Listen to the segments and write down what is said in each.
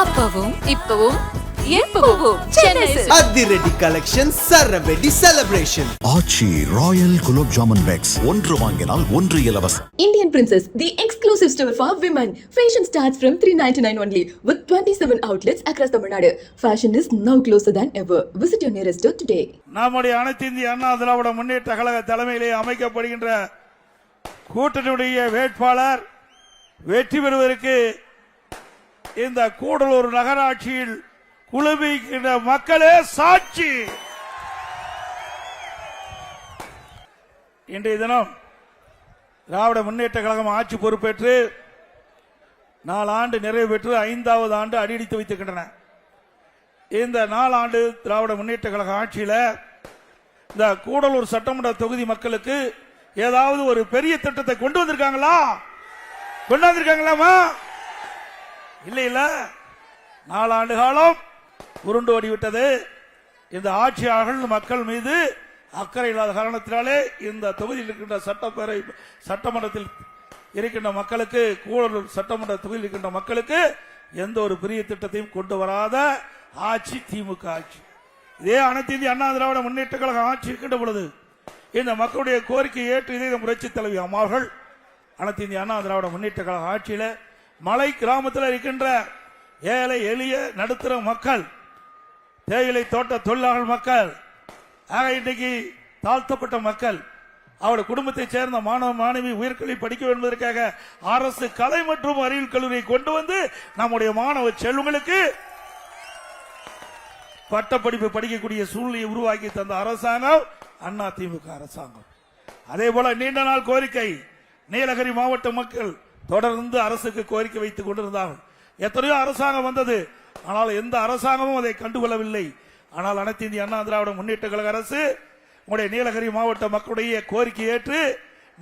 அப்பவும் இப்பவும் எப்பவும். அதிரடி collection சரவெடி celebration Aachi royal gulab jamun packs ஒன்று வாங்கினால் ஒன்று இலவசம் Indian Princess, the exclusive store for women. Fashion starts from 399 only with 27 outlets across Tamil Nadu. Fashion is now closer than ever. Visit your nearest store today. நம்முடைய அனைத்து இந்திய அண்ணா திராவிட முன்னேற்ற கழக தலைமையிலே அமைக்கப்படுகின்ற கூட்டணியுடைய வேட்பாளர் வெற்றி பெறுவதற்கு இந்த கூடலூர் நகராட்சியில் குழுமிக்கின்ற மக்களே சாட்சி! இன்றைய தினம் திராவிட முன்னேற்ற கழகம் ஆட்சி பொறுப்பேற்று நாலு ஆண்டு நிறைவு பெற்று ஐந்தாவது ஆண்டு அடியடித்து வைத்திருக்கின்றன. இந்த நாலாண்டு திராவிட முன்னேற்ற கழக ஆட்சியில் இந்த கூடலூர் சட்டமன்ற தொகுதி மக்களுக்கு ஏதாவது ஒரு பெரிய திட்டத்தை கொண்டு வந்திருக்காங்களா? கொண்டு வந்திருக்காங்களாமா இல்ல இல்ல நாலாண்டு காலம் உருண்டு ஓடிவிட்டது. இந்த ஆட்சியாளர்கள் மக்கள் மீது அக்கறை இல்லாத காரணத்தினாலே இந்த தொகுதியில் இருக்கின்ற சட்டப்பேரவை சட்டமன்றத்தில் இருக்கின்ற மக்களுக்கு கூடலூர் சட்டமன்ற தொகுதியில் இருக்கின்ற மக்களுக்கு எந்த ஒரு பெரிய திட்டத்தையும் கொண்டு வராத ஆட்சி திமுக ஆட்சி. இதே அனைத்து இந்திய அண்ணா திராவிட முன்னேற்ற கழக ஆட்சி இருக்கின்ற பொழுது இந்த மக்களுடைய கோரிக்கை ஏற்று இதே புரட்சி தலைவி அம்மார்கள் அனைத்து இந்திய அண்ணா திராவிட முன்னேற்ற கழக ஆட்சியில மலை கிராமத்தில் இருக்கின்ற ஏழை எளிய நடுத்தர மக்கள் தேயிலை தோட்ட தொழிலாளர் மக்கள் ஆக இன்றைக்கு தாழ்த்தப்பட்ட மக்கள் அவருடைய குடும்பத்தை சேர்ந்த மாணவ மாணவி உயர்கல்வி படிக்க வேண்டுவதற்காக அரசு கலை மற்றும் அறிவியல் கல்லூரியை கொண்டு வந்து நம்முடைய மாணவ செல்வங்களுக்கு பட்டப்படிப்பு படிக்கக்கூடிய சூழ்நிலையை உருவாக்கி தந்த அரசாங்கம் அண்ணா திமுக அரசாங்கம். அதே போல நீண்ட நாள் கோரிக்கை நீலகிரி மாவட்ட மக்கள் தொடர்ந்து அரசுக்கு கோரிக்கை வைத்துக் கொண்டிருந்தார்கள் எத்தனையோ அரசாங்கம் வந்தது. ஆனால் எந்த அரசாங்கமும் அதை கண்டுகொள்ளவில்லை. ஆனால் அனைத்து இந்திய அண்ணா திராவிட முன்னேற்ற கழக அரசு நம்முடைய நீலகிரி மாவட்ட மக்களுடைய கோரிக்கை ஏற்று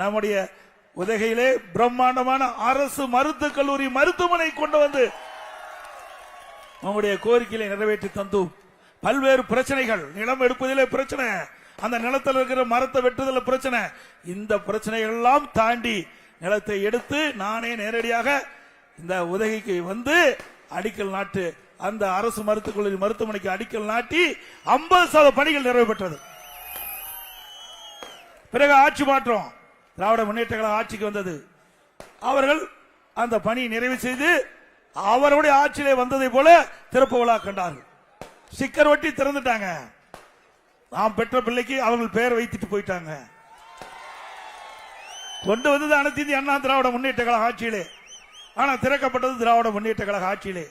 நம்முடைய உதகையிலே பிரம்மாண்டமான அரசு மருத்துவக் கல்லூரி மருத்துவமனை கொண்டு வந்து நம்முடைய கோரிக்கையை நிறைவேற்றி தந்தோம். பல்வேறு பிரச்சனைகள் நிலம் எடுப்பதிலே பிரச்சனை அந்த நிலத்தில் இருக்கிற மரத்தை வெட்டுதல பிரச்சனை இந்த பிரச்சனைகள் எல்லாம் தாண்டி நிலத்தை எடுத்து நானே நேரடியாக இந்த உதகைக்கு வந்து அடிக்கல் நாட்டு அந்த அரசு மருத்துவக் கல்லூரி மருத்துவமனைக்கு அடிக்கல் நாட்டி ஐம்பது சதவீத பணிகள் நிறைவு பெற்றது. பிறகு ஆட்சி மாற்றம் திராவிட முன்னேற்ற கழக ஆட்சிக்கு வந்தது. அவர்கள் அந்த பணியை நிறைவு செய்து அவருடைய ஆட்சியிலே வந்ததை போல திறப்பு விழா கண்டார்கள். சிக்கர் ஒட்டி திறந்துட்டாங்க. நாம் பெற்ற பிள்ளைக்கு அவர்கள் பெயர் வைத்துட்டு போயிட்டாங்க. கொண்டு வந்தது அனைத்து இந்திய அண்ணா திராவிட முன்னேற்ற கழக ஆட்சியிலே. ஆனா திறக்கப்பட்டது திராவிட முன்னேற்ற கழக ஆட்சியிலே.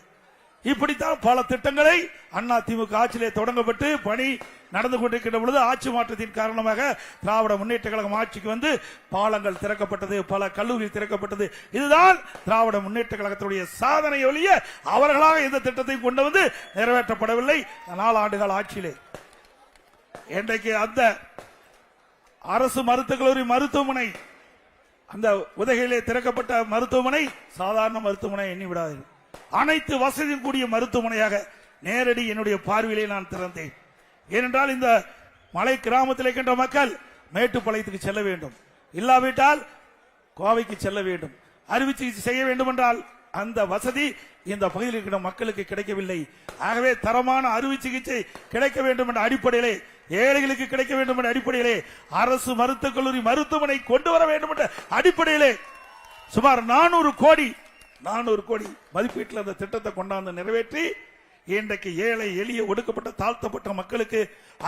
இப்படித்தான் பல திட்டங்களை அண்ணா திமுக ஆட்சியிலே தொடங்கப்பட்டு பணி நடந்து கொண்டிருக்கின்ற பொழுது ஆட்சி மாற்றத்தின் காரணமாக திராவிட முன்னேற்ற கழகம் ஆட்சிக்கு வந்து பாலங்கள் திறக்கப்பட்டது பல கல்லூரி திறக்கப்பட்டது. இதுதான் திராவிட முன்னேற்ற கழகத்தினுடைய சாதனை ஒழிய அவர்களாக எந்த திட்டத்தையும் கொண்டு வந்து நிறைவேற்றப்படவில்லை. நாலு ஆண்டுகள் ஆட்சியிலே. இன்றைக்கு அந்த அரசு மருத்துவக் கல்லூரி மருத்துவமனை அந்த உதகையிலே திறக்கப்பட்ட மருத்துவமனை சாதாரண மருத்துவமனை எண்ணி விடாதீர்கள் அனைத்து வசதியும் கூடிய மருத்துவமனையாக நேரடி என்னுடைய பார்வையிலே நான் திறந்தேன். ஏனென்றால் இந்த மலை கிராமத்தில் இருக்கின்ற மக்கள் மேட்டுப்பாளையத்துக்கு செல்ல வேண்டும். இல்லாவிட்டால் கோவைக்கு செல்ல வேண்டும். அறுவை சிகிச்சை செய்ய வேண்டும் என்றால் அந்த வசதி இந்த பகுதியில் இருக்கிற மக்களுக்கு கிடைக்கவில்லை. ஆகவே தரமான அறுவை சிகிச்சை கிடைக்க வேண்டும் என்ற அடிப்படையிலே ஏழைகளுக்கு கிடைக்க வேண்டும் என்ற அடிப்படையிலே அரசு மருத்துவக் கல்லூரி மருத்துவமனை கொண்டு வர வேண்டும் என்ற அடிப்படையிலே சுமார் நானூறு கோடி நானூறு கோடி மதிப்பீட்டில் அந்த திட்டத்தை கொண்டாந்து நிறைவேற்றி இன்றைக்கு ஏழை எளிய ஒடுக்கப்பட்ட தாழ்த்தப்பட்ட மக்களுக்கு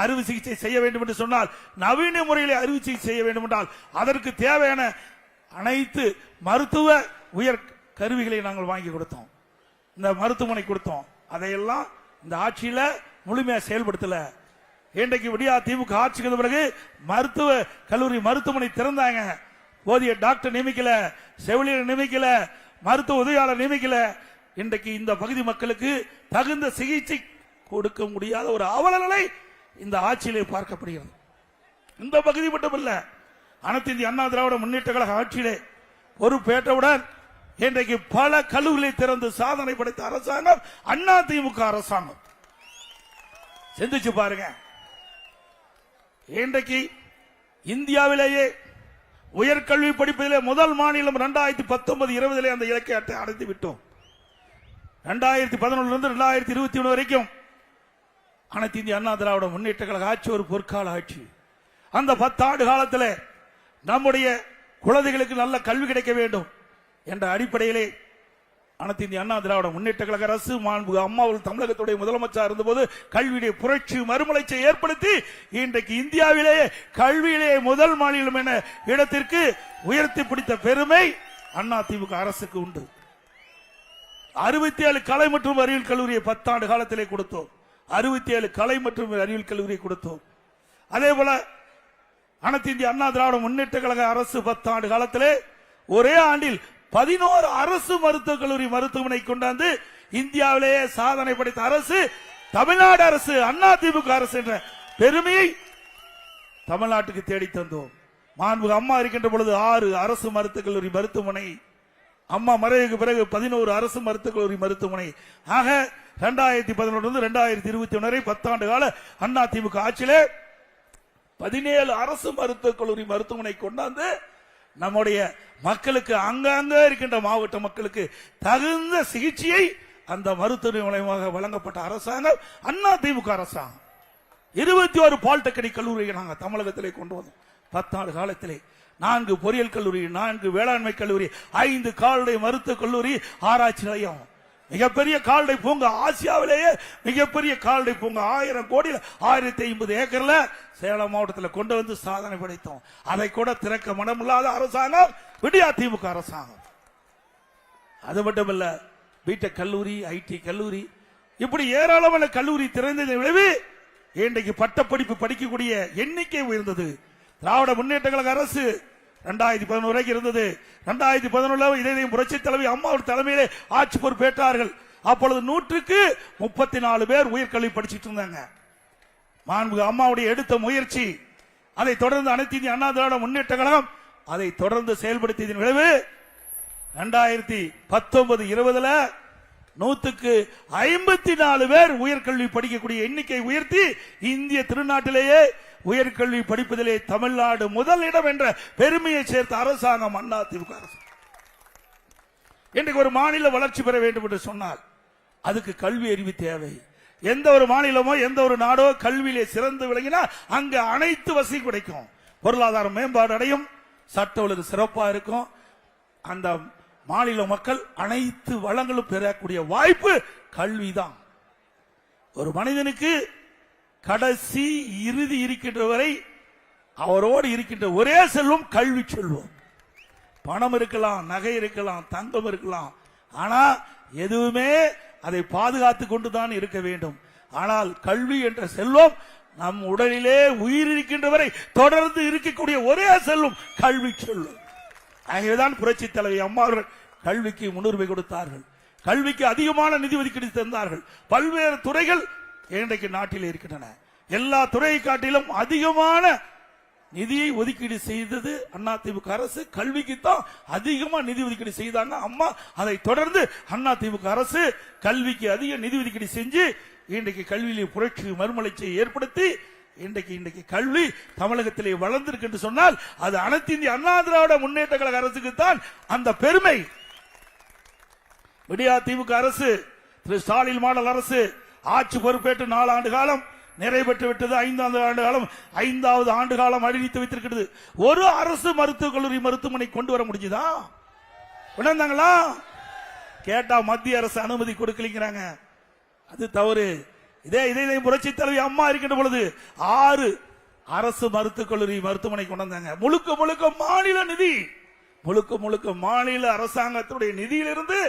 அறுவை சிகிச்சை செய்ய வேண்டும் என்று சொன்னால் நவீன முறையில் அறுவை சிகிச்சை செய்ய வேண்டும் என்றால் அதற்கு தேவையான அனைத்து மருத்துவ உயர் கருவிகளை நாங்கள் வாங்கி கொடுத்தோம். இந்த மருத்துவமனை கொடுத்தோம். அதையெல்லாம் இந்த ஆட்சியில் முழுமையாக செயல்படுத்தலை. இன்றைக்கு விடியா திமுக ஆட்சிக்கு பிறகு மருத்துவ கல்லூரி மருத்துவமனை திறந்தாங்க. போதிய டாக்டர் நியமிக்கல செவிலியர் நியமிக்கல மருத்துவ உதவியாளர் நியமிக்கல. இன்றைக்கு இந்த பகுதி மக்களுக்கு தகுந்த சிகிச்சை கொடுக்க முடியாத ஒரு அவல நிலை இந்த ஆட்சியிலே பார்க்கப்படுகிறது. இந்த பகுதி மட்டுமல்ல அனைத்து இந்திய அண்ணா திராவிட முன்னேற்ற கழக ஆட்சியிலே பொறுப்பேற்றவுடன் இன்றைக்கு பல கல்லூரிகளை திறந்து சாதனை படைத்த அரசாங்கம் அண்ணா திமுக அரசாங்கம். சிந்திச்சு பாருங்க. இன்றைக்கு இந்தியாவிலேயே உயர்கல்வி படிப்பதிலே முதல் மாநிலம் ரெண்டாயிரத்தி பத்தொன்பது இருபதிலே அந்த இலக்கை அட்டை அடைந்து விட்டோம் ரெண்டாயிரத்தி பதினொன்றுலேருந்து ரெண்டாயிரத்தி இருபத்தி ஒன்று வரைக்கும் அனைத்து இந்திய அண்ணா திராவிட முன்னேற்ற கழக ஆட்சி ஒரு பொற்கால ஆட்சி. அந்த பத்தாண்டு காலத்தில் நம்முடைய குழந்தைகளுக்கு நல்ல கல்வி கிடைக்க வேண்டும் என்ற அடிப்படையிலே அனைத்து இந்திய அண்ணா திராவிட முன்னேற்ற கழக அரசு மாண்புக அம்மாவில் தமிழகத்துடைய முதலமைச்சர் இருந்தபோது கல்வியுடைய புரட்சி மறுமலர்ச்சியை ஏற்படுத்தி இன்றைக்கு இந்தியாவிலேயே கல்வியிலேயே முதல் மாநிலம் என இடத்திற்கு உயர்த்தி பிடித்த பெருமை அண்ணா திமுக அரசுக்கு உண்டு. அறுபத்தி ஏழு கலை மற்றும் அறிவியல் கல்லூரியை பத்தாண்டு காலத்திலே கொடுத்தோம். அறுபத்தி ஏழு கலை மற்றும் அறிவியல் கல்லூரியை கொடுத்தோம். அதே போல அனைத்து இந்திய அண்ணா திராவிட முன்னேற்ற கழக அரசு பத்தாண்டு காலத்திலே ஒரே ஆண்டில் பதினோரு அரசு மருத்துவக் கல்லூரி மருத்துவமனை கொண்டாந்து இந்தியாவிலேயே சாதனை படைத்த அரசு தமிழ்நாடு அரசு அண்ணா திமுக அரசு என்ற பெருமையை தமிழ்நாட்டுக்கு தேடி தந்தோம். மாண்புக அம்மா இருக்கின்ற பொழுது ஆறு அரசு மருத்துவக் கல்லூரி மருத்துவமனை அம்மா மறைவுக்கு பிறகு பதினோரு அரசு மருத்துவக் கல்லூரி மருத்துவமனை. ஆக ரெண்டாயிரத்தி பதினொன்று ரெண்டாயிரத்தி இருபத்தி ஒன்று பத்தாண்டு கால அண்ணா திமுக ஆட்சியிலே பதினேழு அரசு மருத்துவக் கல்லூரி மருத்துவமனை கொண்டாந்து நம்முடைய மக்களுக்கு அங்கங்க இருக்கின்ற மாவட்ட மக்களுக்கு தகுந்த சிகிச்சையை அந்த மருத்துவ மூலயமாக வழங்கப்பட்ட அரசாங்கம் அண்ணா திமுக அரசாங்கம். இருபத்தி ஒரு பாலிடெக்னிக் கல்லூரியை நாங்கள் தமிழகத்திலே கொண்டு வந்தோம். பத்தாண்டு காலத்திலே. நான்கு பொறியியல் கல்லூரி நான்கு வேளாண்மை கல்லூரி ஐந்து கால்நடை மருத்துவக் கல்லூரி ஆராய்ச்சி நிலையம். மிகப்பெரிய கால்நடை பூங்கா ஆசியாவிலேயே மிகப்பெரிய கால்நடை பூங்கா. ஆயிரம் கோடியில் ஆயிரத்தி ஐம்பது ஏக்கர்ல சேலம் மாவட்டத்தில் கொண்டு வந்து சாதனை படைத்தோம். அதை கூட திறக்க மனமில்லாத அரசாங்கம் விடியா திமுக அரசாங்கம். அது மட்டும் இல்ல கல்லூரி ஐடி கல்லூரி இப்படி ஏராளமான கல்லூரி திறந்ததை விளைவு இன்றைக்கு பட்டப்படிப்பு படிக்கக்கூடிய எண்ணிக்கை உயர்ந்தது. திராவிட முன்னேற்ற கழக அரசு ரெண்டாயிரத்தி பதினோரு வரைக்கும் இருந்தது. ரெண்டாயிரத்தி பதினொன்றுல இதயம் புரட்சி தலைவி அம்மாவோட தலைமையிலே ஆட்சி பொறுப்பேற்றார்கள். அப்பொழுது நூற்றுக்கு முப்பத்தி நாலு பேர் உயர்கல்வி படிச்சுட்டு இருந்தாங்க. மாண்பு அம்மாவுடைய எடுத்த முயற்சி அதை தொடர்ந்து அனைத்து இந்திய அண்ணா திராவிட முன்னேற்ற கழகம் அதை தொடர்ந்து செயல்படுத்தியதன் விளைவு ரெண்டாயிரத்தி பத்தொன்பது இருபதுல நூத்துக்கு ஐம்பத்தி நாலு பேர் உயர்கல்வி படிக்கக்கூடிய எண்ணிக்கை உயர்த்தி இந்திய திருநாட்டிலேயே உயர்கல்வி படிப்பதிலே தமிழ்நாடு முதல் இடம் என்ற பெருமையை சேர்த்த அரசாங்கம் அண்ணா திமுக அரசு. இன்றைக்கு ஒரு மாநில வளர்ச்சி பெற வேண்டும் என்று சொன்னால் அதுக்கு கல்வி அறிவு தேவை. எந்த ஒரு மாநிலமோ எந்த ஒரு நாடோ கல்வியிலே சிறந்து விளங்கினா அங்க அனைத்து வசதி கிடைக்கும். பொருளாதார மேம்பாடு அடையும் சட்ட ஒழுங்கு சிறப்பா இருக்கும். அந்த மாநில மக்கள் அனைத்து வளங்களும் பெறக்கூடிய வாய்ப்பு கல்விதான். ஒரு மனிதனுக்கு கடைசி இறுதி இருக்கின்ற வரை அவரோடு இருக்கின்ற ஒரே செல்வம் கல்வி செல்வம். பணம் இருக்கலாம் நகை இருக்கலாம் தங்கம் இருக்கலாம். ஆனா எதுவுமே அதை பாதுகாத்து கொண்டுதான் இருக்க வேண்டும். ஆனால் கல்வி என்ற செல்வம் நம் உடலிலே உயிர் இருக்கின்ற வரை தொடர்ந்து இருக்கக்கூடிய ஒரே செல்வம் கல்வி செல்வம். ஆகவேதான் புரட்சி தலைவி அம்மா அவர்கள் கல்விக்கு முன்னுரிமை கொடுத்தார்கள். கல்விக்கு அதிகமான நிதி ஒதுக்கீடு தந்தார்கள். பல்வேறு துறைகள் இன்றைக்கு நாட்டில் இருக்கின்றன. எல்லா துறையை காட்டிலும் அதிகமான நிதியை ஒதுக்கீடு செய்தது அதிமுக அரசு. கல்விக்கு தான் அதிகமா நிதி ஒதுக்கீடு செய்தாங்க அம்மா. அதை தொடர்ந்து அதிமுக அரசு கல்விக்கு அதிக நிதி ஒதுக்கீடு செஞ்சு இன்றைக்கு கல்வியிலே புரட்சி மறுமலர்ச்சியை ஏற்படுத்தி இன்றைக்கு இன்றைக்கு கல்வி தமிழகத்திலே வளர்ந்திருக்கு என்று சொன்னால் அது அனைத்து இந்திய அண்ணா திராவிட முன்னேற்ற கழக அரசுக்கு தான் அந்த பெருமை. விடியா திமுக அரசு திரு ஸ்டாலின் மாடல் அரசு ஆட்சி பொறுப்பேற்று நாலு ஆண்டு காலம் நிறைவேற்று விட்டது ஐந்தாவது ஆண்டு காலம் ஐந்தாவது ஆண்டு காலம் அறிவித்து வைத்திருக்கிறது. ஒரு அரசு மருத்துவக் கல்லூரி மருத்துவமனை கொண்டு வர முடிஞ்சுதா? உணர்ந்தாங்களா கேட்டா மத்திய அரசு அனுமதி கொடுக்கலிங்கிறாங்க. அது தவறு. இதே இதே இதே புரட்சி தலைவி அம்மா இருக்கின்ற பொழுது ஆறு அரசு மருத்துவக் கல்லூரி மருத்துவமனை கொண்டு வந்தாங்க முழுக்க முழுக்க மாநில நிதி. முழுக்க முழுக்க மாநில அரசாங்கத்துடைய நிதியிலிருந்து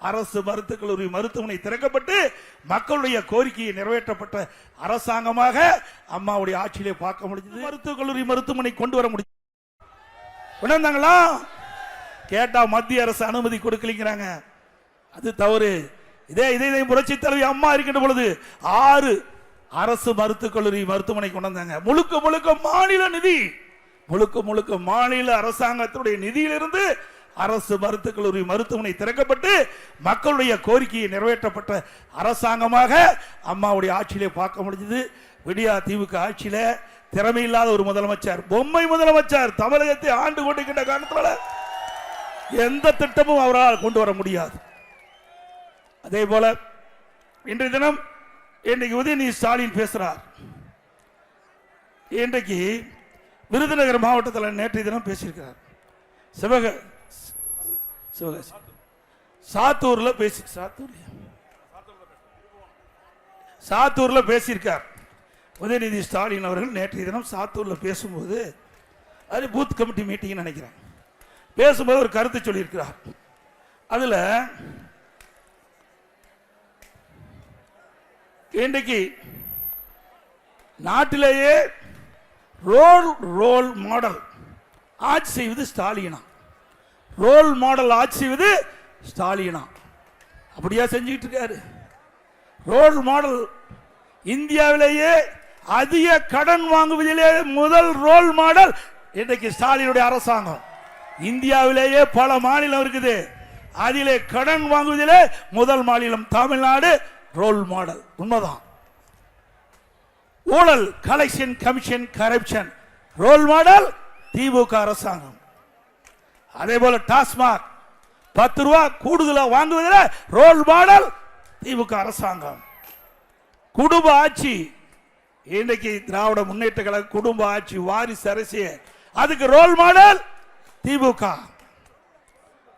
அரசு மருத்துவக் கல்லூரி மருத்துவமனை திறக்கப்பட்டு மக்களுடைய கோரிக்கையை நிறைவேற்றப்பட்ட அரசாங்கமாக அம்மாவுடைய ஆட்சியிலே பார்க்க முடிஞ்சது. மருத்துவக் கல்லூரி மருத்துவமனை கொண்டு வர முடியும் உணர்ந்தாங்களா? கேட்டா மத்திய அரசு அனுமதி கொடுக்கலிங்கிறாங்க. அது தவறு. இதே இதே இதே புரட்சி தலைவி அம்மா இருக்கின்ற பொழுது ஆறு அரசு மருத்துவக் கல்லூரி மருத்துவமனை கொண்டு வந்தாங்க. முழுக்க முழுக்க மாநில நிதி. முழுக்க முழுக்க மாநில அரசாங்கத்துடைய நிதியிலிருந்து அரசு மருத்துவக் கல்லூரி மருத்துவமனை திறக்கப்பட்டு மக்களுடைய கோரிக்கையை நிறைவேற்றப்பட்ட அரசாங்கமாக அம்மாவுடைய ஆட்சியிலே பார்க்க முடிஞ்சது. விடியா தீவுக்கு ஆட்சியில திறமை இல்லாத ஒரு முதலமைச்சர் பொம்மை முதலமைச்சர் தமிழகத்தை ஆண்டு கொண்டிருக்கின்ற காலத்தில் எந்த திட்டமும் அவரால் கொண்டு வர முடியாது. அதே போல இன்றைய தினம் இன்றைக்கு உதயநிதி ஸ்டாலின் பேசுறார். இன்றைக்கு விருதுநகர் மாவட்டத்தில் நேற்றைய தினம் பேசியிருக்கிறார். சிவக சிவகாசி. சாத்தூர்ல பேசி சாத்தூர் சாத்தூர்ல பேசியிருக்கார். உதயநிதி ஸ்டாலின் அவர்கள் நேற்றைய தினம் சாத்தூர்ல பேசும்போது அது பூத் கமிட்டி மீட்டிங் நினைக்கிறேன். பேசும்போது ஒரு கருத்து சொல்லியிருக்கிறார். அதுல இன்றைக்கு நாட்டிலேயே ரோல் ரோல் மாடல் ஆட்சி செய்வது ஸ்டாலினா. ரோல் மாடல் ஆட்சி இது ஸ்டாலினா. அப்படியா செஞ்சுக்கிட்டு இருக்காரு ரோல் மாடல் இந்தியாவிலேயே அதிக கடன் வாங்குவதிலே முதல் ரோல் மாடல் இன்றைக்கு ஸ்டாலினுடைய அரசாங்கம். இந்தியாவிலேயே பல மாநிலம் இருக்குது. அதிலே கடன் வாங்குவதிலே முதல் மாநிலம் தமிழ்நாடு ரோல் மாடல். உண்மைதான். ஊழல் collection commission corruption role model DMK அரசாங்கம். அதே போல டாஸ்மாக். பத்து ரூபா கூடுதலா வாங்குவதில் ரோல் மாடல் திமுக அரசாங்கம். குடும்ப ஆட்சி. இன்றைக்கு திராவிட முன்னேற்ற கழக குடும்ப ஆட்சி வாரிசு அரசியல் அதுக்கு ரோல் மாடல் திமுக.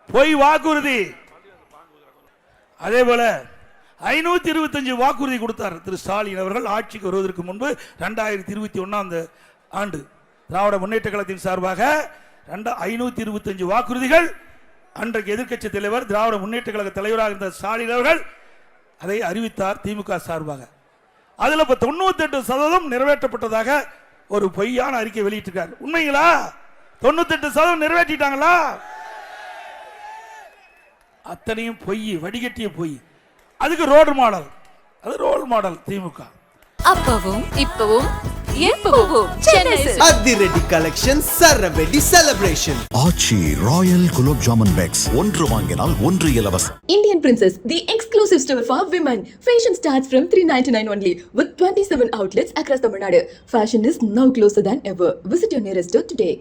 பொய் வாக்குறுதி. அதே போல ஐநூத்தி இருபத்தஞ்சு வாக்குறுதி கொடுத்தார் திரு ஸ்டாலின் அவர்கள் ஆட்சிக்கு வருவதற்கு முன்பு ரெண்டாயிரத்தி இருபத்தி ஒன்னாம் ஆண்டு திராவிட முன்னேற்ற கழகத்தின் சார்பாக ரெண்டு ஐநூத்தி இருபத்தஞ்சு வாக்குறுதிகள். அன்றைக்கு எதிர்க்கட்சி தலைவர் திராவிட முன்னேற்ற கழக தலைவராக இருந்த ஸ்டாலின் அவர்கள் அதை அறிவித்தார் திமுக சார்பாக. அதுல இப்ப தொண்ணூத்தி எட்டு சதவீதம் நிறைவேற்றப்பட்டதாக ஒரு பொய்யான அறிக்கை வெளியிட்டிருக்கார். உண்மைங்களா? தொண்ணூத்தி எட்டு சதவீதம் நிறைவேற்றிட்டாங்களா? அத்தனையும் பொய் வடிகட்டிய பொய். அதுக்கு ரோல் மாடல் அது ரோல் மாடல் திமுக. அப்பவும் இப்பவும் அதிரடி collection சரவெடி celebration Aachi royal gulab jamun packs ஒன்று வாங்கினால் ஒன்று இலவசம் Indian Princess, the exclusive store for women. Fashion starts from 399 only with 27 outlets across Tamil Nadu. Fashion is now closer than ever. Visit your nearest store today.